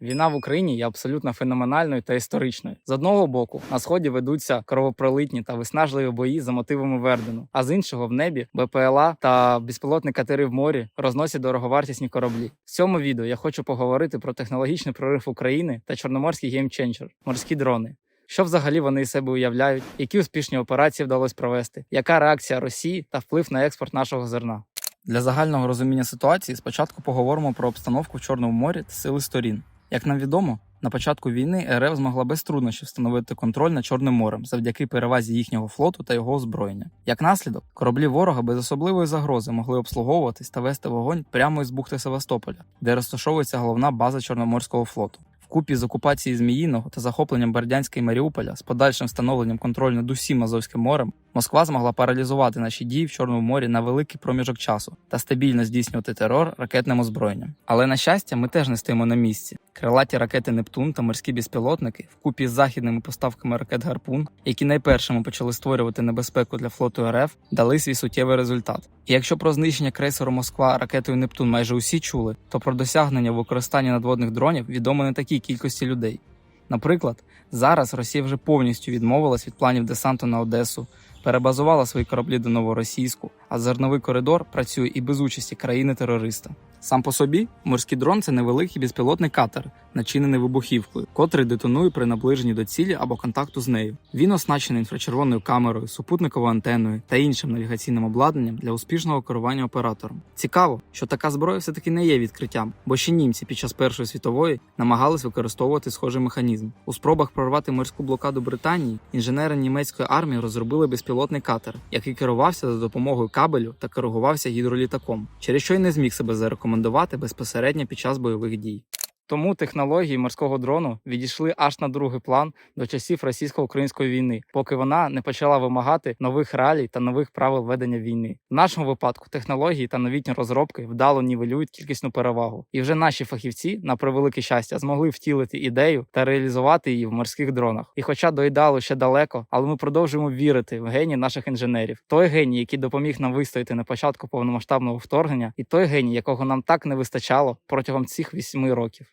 Війна в Україні є абсолютно феноменальною та історичною. З одного боку, на сході ведуться кровопролитні та виснажливі бої за мотивами Вердену, а з іншого в небі БПЛА та безпілотні катери в морі розносять дороговартісні кораблі. В цьому відео я хочу поговорити про технологічний прорив України та чорноморський геймченджер – морські дрони. Що взагалі вони із себе уявляють, які успішні операції вдалося провести, яка реакція Росії та вплив на експорт нашого зерна? Для загального розуміння ситуації спочатку поговоримо про обстановку в Чорному морі та сили сторін. Як нам відомо, на початку війни РФ змогла без труднощів встановити контроль над Чорним морем завдяки перевазі їхнього флоту та його озброєння. Як наслідок, кораблі ворога без особливої загрози могли обслуговуватись та вести вогонь прямо із бухти Севастополя, де розташовується головна база Чорноморського флоту. Вкупі з окупацією Зміїного та захопленням Бердянська і Маріуполя з подальшим встановленням контролю над усім Азовським морем, Москва змогла паралізувати наші дії в Чорному морі на великий проміжок часу та стабільно здійснювати терор ракетним озброєнням. Але на щастя, ми теж не стоїмо на місці. Крилаті ракети Нептун та морські безпілотники, вкупі з західними поставками ракет Гарпун, які найпершими почали створювати небезпеку для флоту РФ, дали свій суттєвий результат. І якщо про знищення крейсеру Москва ракетою Нептун майже усі чули, то про досягнення використання надводних дронів відомо не такій кількості людей. Наприклад, зараз Росія вже повністю відмовилась від планів десанту на Одесу, перебазувала свої кораблі до Новоросійську, а зерновий коридор працює і без участі країни-терориста. Сам по собі морський дрон це невеликий безпілотний катер, начинений вибухівкою, котрий детонує при наближенні до цілі або контакту з нею. Він оснащений інфрачервоною камерою, супутниковою антеною та іншим навігаційним обладнанням для успішного керування оператором. Цікаво, що така зброя все таки не є відкриттям, бо ще німці під час Першої світової намагались використовувати схожий механізм. У спробах прорвати морську блокаду Британії інженери німецької армії розробили безпілотний катер, який керувався за допомогою кабелю та коригувався гідролітаком, через що й не зміг себе зарекомендувати безпосередньо під час бойових дій. Тому технології морського дрону відійшли аж на другий план до часів російсько-української війни, поки вона не почала вимагати нових реалій та нових правил ведення війни. В нашому випадку технології та новітні розробки вдало нівелюють кількісну перевагу, і вже наші фахівці, на превелике щастя, змогли втілити ідею та реалізувати її в морських дронах. І, хоча до ідеалу ще далеко, але ми продовжуємо вірити в геній наших інженерів. Той геній, який допоміг нам вистояти на початку повномасштабного вторгнення, і той геній, якого нам так не вистачало протягом цих вісьми років.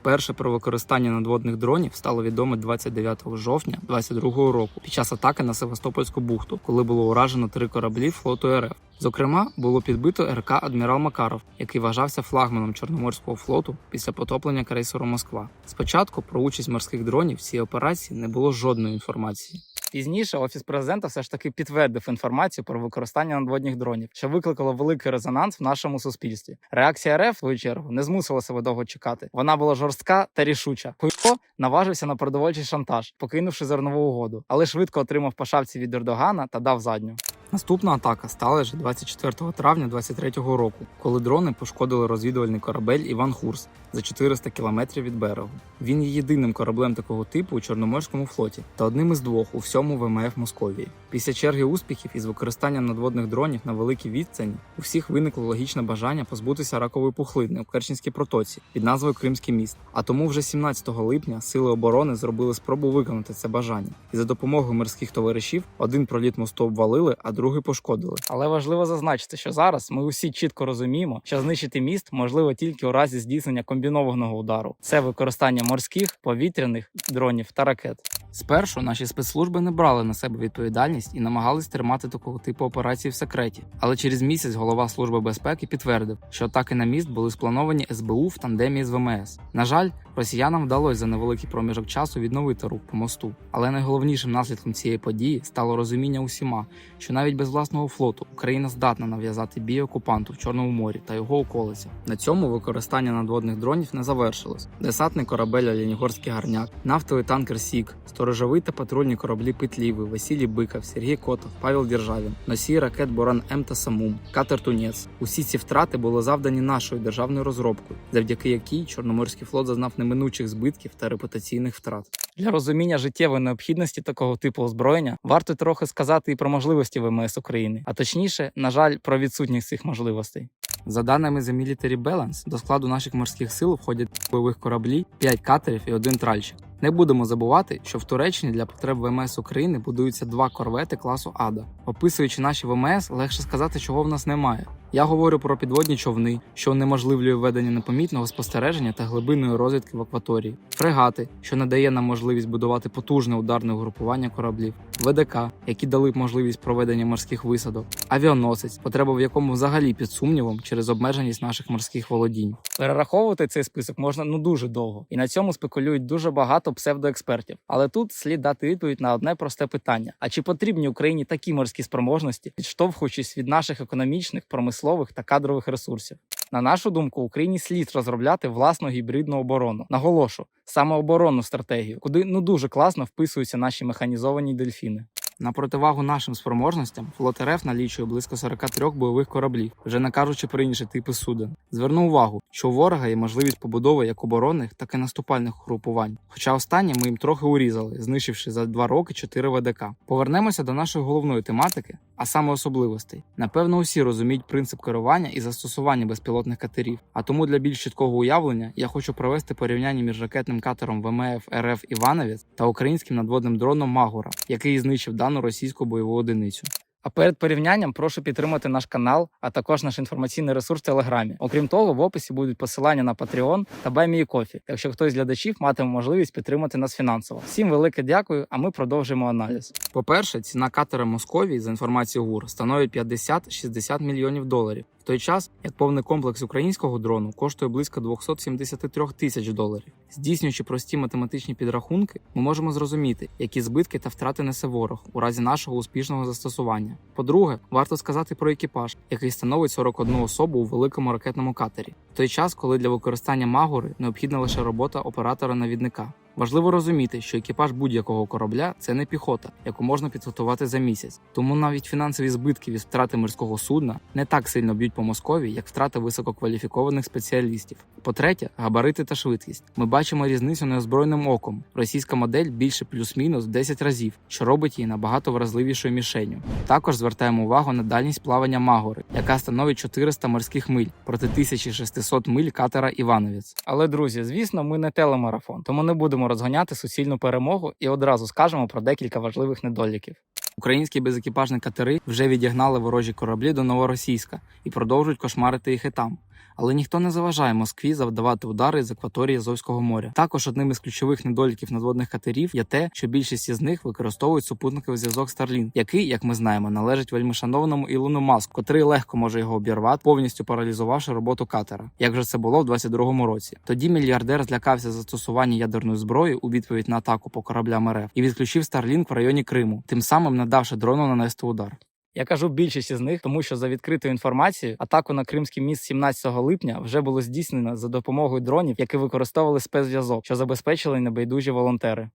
Вперше про використання надводних дронів стало відомо 29 жовтня 2022 року під час атаки на Севастопольську бухту, коли було уражено три кораблі флоту РФ. Зокрема, було підбито РК Адмірал Макаров, який вважався флагманом Чорноморського флоту після потоплення крейсеру Москва. Спочатку про участь морських дронів в цій операції не було жодної інформації. Пізніше офіс президента все ж таки підтвердив інформацію про використання надводних дронів, що викликало великий резонанс в нашому суспільстві. Реакція РФ, в свою чергу, не змусила себе довго чекати. Вона була жорстка та рішуча. Хуйко наважився на продовольчий шантаж, покинувши зернову угоду, але швидко отримав по шапці від Ердогана та дав задню. Наступна атака стала вже 24 травня 2023 року, коли дрони пошкодили розвідувальний корабель Іван Хурс за 400 кілометрів від берегу. Він є єдиним кораблем такого типу у Чорноморському флоті та одним із двох у всьому ВМФ Московії. Після черги успіхів із використанням надводних дронів на великій відстані у всіх виникло логічне бажання позбутися ракової пухлини у Керченській протоці під назвою Кримський міст. А тому вже 17 липня сили оборони зробили спробу виконати це бажання, і за допомогою морських товаришів один проліт мосту обвалили, а другий пошкодили. Але важливо зазначити, що зараз ми усі чітко розуміємо, що знищити міст можливо тільки у разі здійснення комбінованого удару. Це використання морських, повітряних дронів та ракет. Спершу наші спецслужби не брали на себе відповідальність і намагались тримати такого типу операції в секреті. Але через місяць голова служби безпеки підтвердив, що атаки на міст були сплановані СБУ в тандемі з ВМС. На жаль, росіянам вдалося за невеликий проміжок часу відновити рух по мосту. Але найголовнішим наслідком цієї події стало розуміння усіма, що навіть без власного флоту Україна здатна нав'язати бій окупанту в Чорному морі та його околицях. На цьому використання надводних дронів не завершилось. Десантний корабель Оленігорський гарняк, нафтовий танкер Сік, сторожовий та патрульні кораблі Петліви, Василій Биков, Сергій Котов, Павел Державін, носій ракет Боран М та Самум, катер Тунець. Усі ці втрати були завдані нашою державною розробкою, завдяки якій Чорноморський флот зазнав неминучих збитків та репутаційних втрат. Для розуміння життєвої необхідності такого типу озброєння варто трохи сказати і про можливості ВМС України, а точніше, на жаль, про відсутність цих можливостей. За даними The Military Balance, до складу наших морських сил входять бойових кораблі, 5 катерів і один тральщик. Не будемо забувати, що в Туреччині для потреб ВМС України будуються два корвети класу Ада. Описуючи наші ВМС, легше сказати, чого в нас немає. Я говорю про підводні човни, що унеможливлює ведення непомітного спостереження та глибинної розвідки в акваторії, фрегати, що надає нам можливість будувати потужне ударне угрупування кораблів, ВДК, які дали б можливість проведення морських висадок, авіаносець, потреба в якому взагалі під сумнівом через обмеженість наших морських володінь. Перераховувати цей список можна ну дуже довго, і на цьому спекулюють дуже багато псевдоекспертів. Але тут слід дати відповідь на одне просте питання: а чи потрібні Україні такі морські спроможності, відштовхуючись від наших економічних, промислових та кадрових ресурсів? На нашу думку, Україні слід розробляти власну гібридну оборону. Наголошу саме оборонну стратегію, куди ну дуже класно вписуються наші механізовані дельфіни. На противагу нашим спроможностям флот РФ налічує близько 43 бойових кораблів, вже не кажучи про інші типи суден. Зверну увагу, що у ворога є можливість побудови як оборонних, так і наступальних угрупувань. Хоча останнє ми їм трохи урізали, знищивши за два роки 4 ВДК. Повернемося до нашої головної тематики, а саме особливостей. Напевно, усі розуміють принцип керування і застосування безпілотних катерів. А тому для більш чіткого уявлення я хочу провести порівняння між ракетним катером ВМФ РФ Івановець та українським надводним дроном Магура, який знищив дану російську бойову одиницю. А перед порівнянням прошу підтримати наш канал, а також наш інформаційний ресурс в Телеграмі. Окрім того, в описі будуть посилання на Patreon та BuyMeCoffee, якщо хтось з глядачів матиме можливість підтримати нас фінансово. Всім велике дякую, а ми продовжуємо аналіз. По-перше, ціна катера Московії за інформацією ГУР становить 50-60 мільйонів доларів. Той час як повний комплекс українського дрону коштує близько 273 тисяч доларів. Здійснюючи прості математичні підрахунки, ми можемо зрозуміти, які збитки та втрати несе ворог у разі нашого успішного застосування. По-друге, варто сказати про екіпаж, який становить 41 особу у великому ракетному катері, в той час, коли для використання магури необхідна лише робота оператора-навідника. Важливо розуміти, що екіпаж будь-якого корабля це не піхота, яку можна підготувати за місяць. Тому навіть фінансові збитки від втрати морського судна не так сильно б'ють по Москові, як втрата висококваліфікованих спеціалістів. По-третє, габарити та швидкість. Ми бачимо різницю неозброєним оком. Російська модель більше плюс-мінус в 10 разів, що робить її набагато вразливішою мішенню. Також звертаємо увагу на дальність плавання Магори, яка становить 400 морських миль проти 1600 миль катера Івановець. Але друзі, звісно, ми не телемарафон, тому не будемо розганяти суцільну перемогу і одразу скажемо про декілька важливих недоліків. Українські безекіпажні катери вже відігнали ворожі кораблі до Новоросійська і продовжують кошмарити їх і там. Але ніхто не заважає Москві завдавати удари з акваторії Азовського моря. Також одним із ключових недоліків надводних катерів є те, що більшість із них використовують супутниковий зв'язок Starlink, який, як ми знаємо, належить вельмишановному Ілону Маску, котрий легко може його обірвати, повністю паралізувавши роботу катера, як вже це було в 22-му році. Тоді мільярдер злякався застосування ядерної зброї у відповідь на атаку по кораблям РФ і відключив Starlink в районі Криму, тим самим не давши дрону нанести удар. Я кажу більшість із них, тому що за відкритою інформацією атаку на Кримський міст 17 липня вже було здійснено за допомогою дронів, які використовували спецзв'язок, що забезпечили небайдужі волонтери.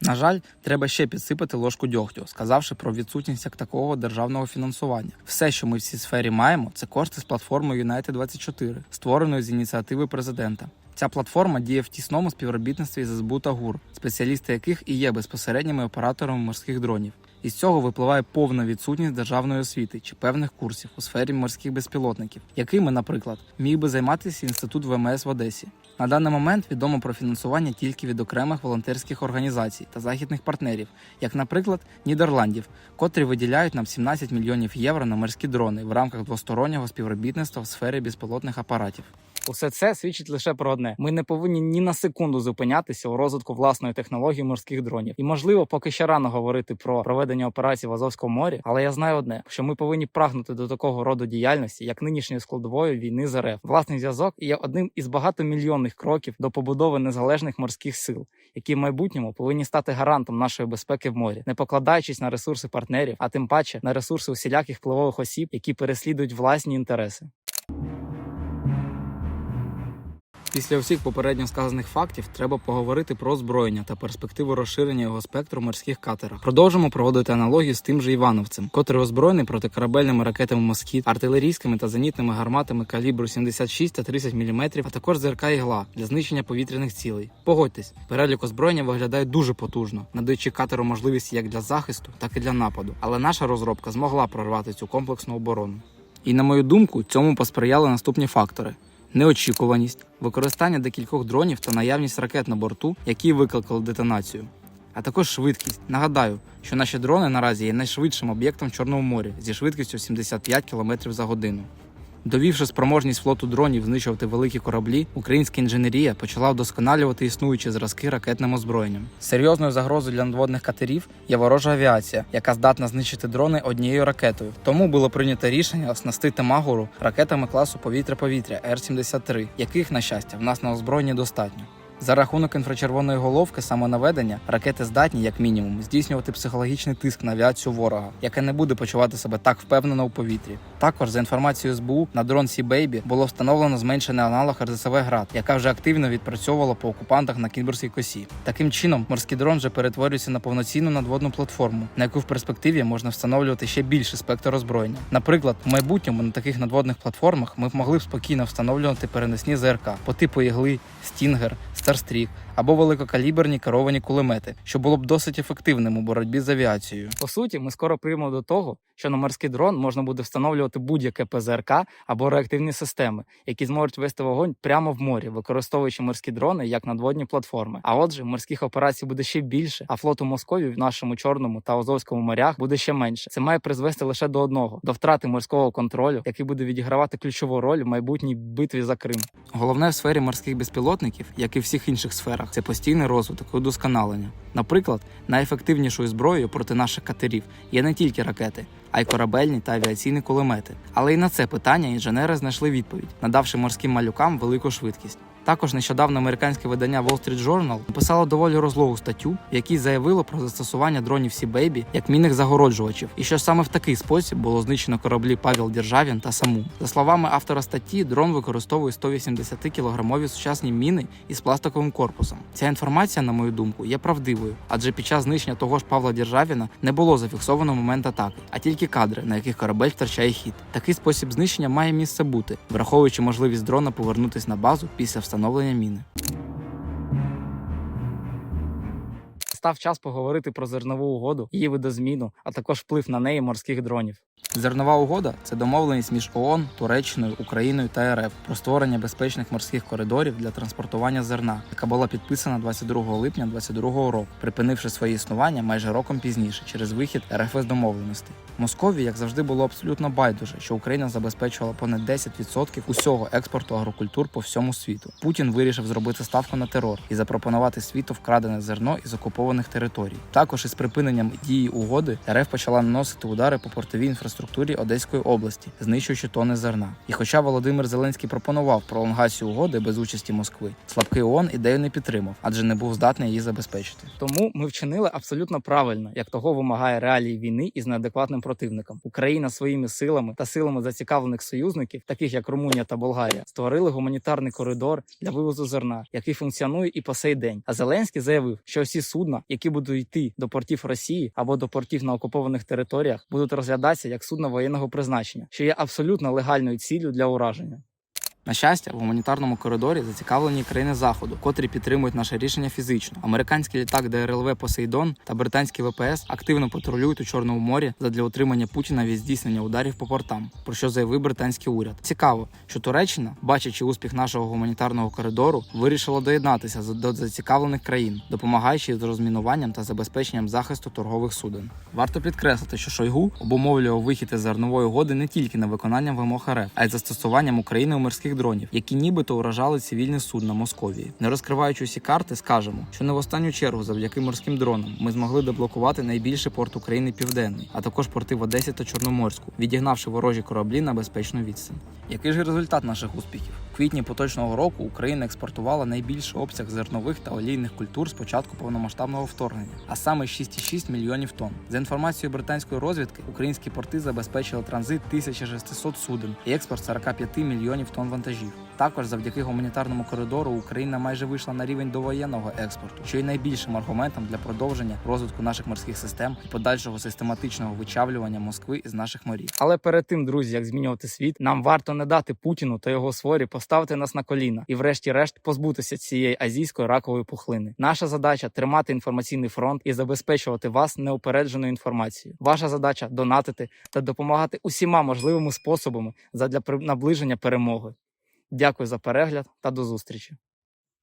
На жаль, треба ще підсипати ложку дьогтю, сказавши про відсутність як такого державного фінансування. Все, що ми в цій сфері маємо, це кошти з платформи United 24 створеної з ініціативи президента. Ця платформа діє в тісному співробітництві з СБУ та ГУР, спеціалісти яких і є безпосередніми операторами морських дронів. Із цього випливає повна відсутність державної освіти чи певних курсів у сфері морських безпілотників, якими, наприклад, міг би займатися інститут ВМС в Одесі. На даний момент відомо про фінансування тільки від окремих волонтерських організацій та західних партнерів, як, наприклад, Нідерландів, котрі виділяють нам 17 мільйонів євро на морські дрони в рамках двостороннього співробітництва в сфері безпілотних апаратів. Усе це свідчить лише про одне: ми не повинні ні на секунду зупинятися у розвитку власної технології морських дронів. І можливо, поки ще рано говорити про проведення операцій в Азовському морі, але я знаю одне: що ми повинні прагнути до такого роду діяльності, як нинішньої складової війни з РФ. Власний зв'язок є одним із багатомільйонних кроків до побудови незалежних морських сил, які в майбутньому повинні стати гарантом нашої безпеки в морі, не покладаючись на ресурси партнерів, а тим паче на ресурси усіляких впливових осіб, які переслідують власні інтереси. Після усіх попередньо сказаних фактів треба поговорити про озброєння та перспективу розширення його спектру морських катерах. Продовжимо проводити аналогію з тим же Івановцем, котрий озброєний протикорабельними ракетами Москіт, артилерійськими та зенітними гарматами калібру 76 та 30 мм, а також ЗРК ігла для знищення повітряних цілей. Погодьтесь, перелік озброєння виглядає дуже потужно, надаючи катеру можливість як для захисту, так і для нападу. Але наша розробка змогла прорвати цю комплексну оборону. І на мою думку, цьому посприяли наступні фактори. Неочікуваність, використання декількох дронів та наявність ракет на борту, які викликали детонацію. А також швидкість. Нагадаю, що наші дрони наразі є найшвидшим об'єктом в Чорному морі зі швидкістю 75 км за годину. Довівши спроможність флоту дронів знищувати великі кораблі, українська інженерія почала вдосконалювати існуючі зразки ракетним озброєнням. Серйозною загрозою для надводних катерів є ворожа авіація, яка здатна знищити дрони однією ракетою. Тому було прийнято рішення оснастити Магуру ракетами класу повітря-повітря Р-73, яких, на щастя, в нас на озброєнні достатньо. За рахунок інфрачервоної головки самонаведення ракети здатні, як мінімум, здійснювати психологічний тиск на авіацію ворога, яка не буде почувати себе так впевнено у повітрі. Також за інформацією СБУ на дрон Сі Бейбі було встановлено зменшений аналог РЗСВ град, яка вже активно відпрацьовувала по окупантах на Кінбурзькій косі. Таким чином, морський дрон вже перетворюється на повноцінну надводну платформу, на яку в перспективі можна встановлювати ще більший спектр озброєння. Наприклад, в майбутньому на таких надводних платформах ми б могли б спокійно встановлювати переносні ЗРК по типу ігли, стінгер, старстрік або великокаліберні керовані кулемети, що було б досить ефективним у боротьбі з авіацією. По суті, ми скоро приймемо до того, що на морський дрон можна буде встановлювати будь-яке ПЗРК або реактивні системи, які зможуть вести вогонь прямо в морі, використовуючи морські дрони як надводні платформи. А отже, морських операцій буде ще більше, а флоту Москові в нашому чорному та Азовському морях буде ще менше. Це має призвести лише до одного до втрати морського контролю, який буде відігравати ключову роль в майбутній битві за Крим. Головне в сфері морських безпілотників, як і в всіх інших сферах, це постійний розвиток і удосконалення. Наприклад, найефективнішою зброєю проти наших катерів є не тільки ракети, а й корабельні та авіаційні кулемети. Але й на це питання інженери знайшли відповідь, надавши морським малюкам велику швидкість. Також нещодавно американське видання Wall Street Journal написало доволі розлогу статтю, в якій заявило про застосування дронів Baby як мінних загороджувачів, і що саме в такий спосіб було знищено кораблі Павел Державін та Саму. За словами автора статті, дрон використовує 180 кілограмові сучасні міни із пластиковим корпусом. Ця інформація, на мою думку, є правдивою, адже під час знищення того ж Павла Державіна не було зафіксовано момент атаки, а тільки кадри, на яких корабель втрачає хід. Такий спосіб знищення має місце бути, враховуючи можливість дрона повернутися на базу після встановлення міни. Став час поговорити про зернову угоду, її видозміну, а також вплив на неї морських дронів. Зернова угода це домовленість між ООН, Туреччиною, Україною та РФ про створення безпечних морських коридорів для транспортування зерна, яка була підписана 22 липня 2022 року, припинивши своє існування майже роком пізніше через вихід РФ з домовленостей. Москові, як завжди, було абсолютно байдуже, що Україна забезпечувала понад 10% усього експорту агрокультур по всьому світу. Путін вирішив зробити ставку на терор і запропонувати світу вкрадене зерно із окупованих територій. Також із припиненням дії угоди РФ почала наносити удари по портовій інфраструктурі Одеської області, знищуючи тони зерна. І хоча Володимир Зеленський пропонував пролонгацію угоди без участі Москви, слабкий ООН ідею не підтримав, адже не був здатний її забезпечити. Тому ми вчинили абсолютно правильно, як того вимагає реалії війни із неадекватним противником. Україна своїми силами та силами зацікавлених союзників, таких як Румунія та Болгарія, створили гуманітарний коридор для вивозу зерна, який функціонує і по сей день. А Зеленський заявив, що всі судна, які будуть йти до портів Росії або до портів на окупованих територіях, будуть розглядатися як судна воєнного призначення, що є абсолютно легальною ціллю для ураження. На щастя, в гуманітарному коридорі зацікавлені країни заходу, котрі підтримують наше рішення фізично. Американський літак ДРЛВ Посейдон та британський ВПС активно патрулюють у Чорному морі задля утримання Путіна від здійснення ударів по портам, про що заявив британський уряд. Цікаво, що Туреччина, бачачи успіх нашого гуманітарного коридору, вирішила доєднатися до зацікавлених країн, допомагаючи з розмінуванням та забезпеченням захисту торгових суден. Варто підкреслити, що Шойгу обумовлював вихід із зернової угоди не тільки на виконання вимог РФ, а й застосуванням України у морських дронів, які нібито уражали цивільне судно Московії. Не розкриваючи усі карти, скажемо, що не в останню чергу завдяки морським дронам ми змогли деблокувати найбільший порт України Південний, а також порти в Одесі та Чорноморську, відігнавши ворожі кораблі на безпечну відстань. Який ж результат наших успіхів? В квітні поточного року Україна експортувала найбільший обсяг зернових та олійних культур з початку повномасштабного вторгнення, а саме 6,6 мільйонів тонн. За інформацією британської розвідки, українські порти забезпечили транзит 1600 суден і експорт 45 мільйонів тонн вантажів. Також завдяки гуманітарному коридору Україна майже вийшла на рівень довоєнного експорту, що є найбільшим аргументом для продовження розвитку наших морських систем і подальшого систематичного вичавлювання Москви із наших морів. Але перед тим, друзі, як змінювати світ, нам варто не дати Путіну та його сворі поставити нас на коліна і, врешті-решт, позбутися цієї азійської ракової пухлини. Наша задача тримати інформаційний фронт і забезпечувати вас неупередженою інформацією. Ваша задача донатити та допомагати усіма можливими способами задля наближення перемоги. Дякую за перегляд та до зустрічі.